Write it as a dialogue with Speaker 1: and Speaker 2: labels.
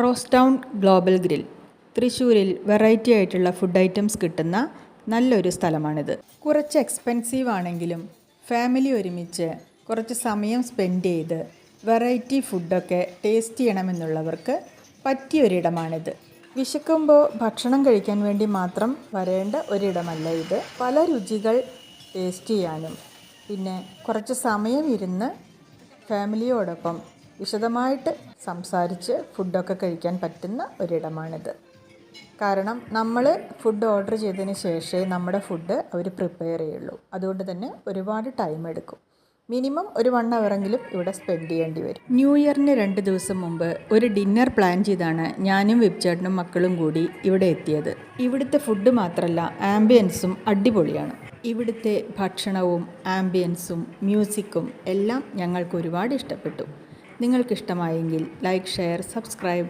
Speaker 1: Rose town global grill. തൃശ്ശൂരിൽ variety ആയിട്ടുള്ള food items കിട്ടുന്ന നല്ലൊരു സ്ഥലമാണിത്. കുറച്ച് എക്സ്പെൻസീവ് ആണെങ്കിലും ഫാമിലി ഒരുമിച്ച് കുറച്ച് സമയം സ്പെൻഡ് ചെയ്ത് വെറൈറ്റി ഫുഡൊക്കെ ടേസ്റ്റ് ചെയ്യണമെന്നുള്ളവർക്ക് പറ്റിയൊരിടമാണിത്. വിശക്കുമ്പോൾ ഭക്ഷണം കഴിക്കാൻ വേണ്ടി മാത്രം വരേണ്ട ഒരിടമല്ല ഇത്. പല രുചികൾ ടേസ്റ്റ് ചെയ്യാനും. പിന്നെ കുറച്ച് സമയം ഇരുന്ന് ഫാമിലിയോടൊപ്പം വിശദമായിട്ട് സംസാരിച്ച് ഫുഡൊക്കെ കഴിക്കാൻ പറ്റുന്ന ഒരിടമാണിത്. കാരണം നമ്മൾ ഫുഡ് ഓർഡർ ചെയ്തതിന് ശേഷമേ നമ്മുടെ ഫുഡ് അവർ പ്രിപ്പയർ ചെയ്യുള്ളൂ. അതുകൊണ്ട് തന്നെ ഒരുപാട് ടൈം എടുക്കും. മിനിമം ഒരു വൺ അവറെങ്കിലും ഇവിടെ സ്പെൻഡ് ചെയ്യേണ്ടി വരും. ന്യൂ ഇയറിന് രണ്ട് ദിവസം മുമ്പ് ഒരു ഡിന്നർ പ്ലാൻ ചെയ്താണ് ഞാനും വിപ്ചേട്ടനും മക്കളും കൂടി ഇവിടെ എത്തിയത്. ഇവിടുത്തെ ഫുഡ് മാത്രമല്ല ആംബിയൻസും അടിപൊളിയാണ്. ഇവിടുത്തെ ഭക്ഷണവും ആംബിയൻസും മ്യൂസിക്കും എല്ലാം ഞങ്ങൾക്ക് ഒരുപാട് ഇഷ്ടപ്പെട്ടു. നിങ്ങൾക്കിഷ്ടമായെങ്കിൽ ലൈക്ക് ഷെയർ സബ്സ്ക്രൈബ്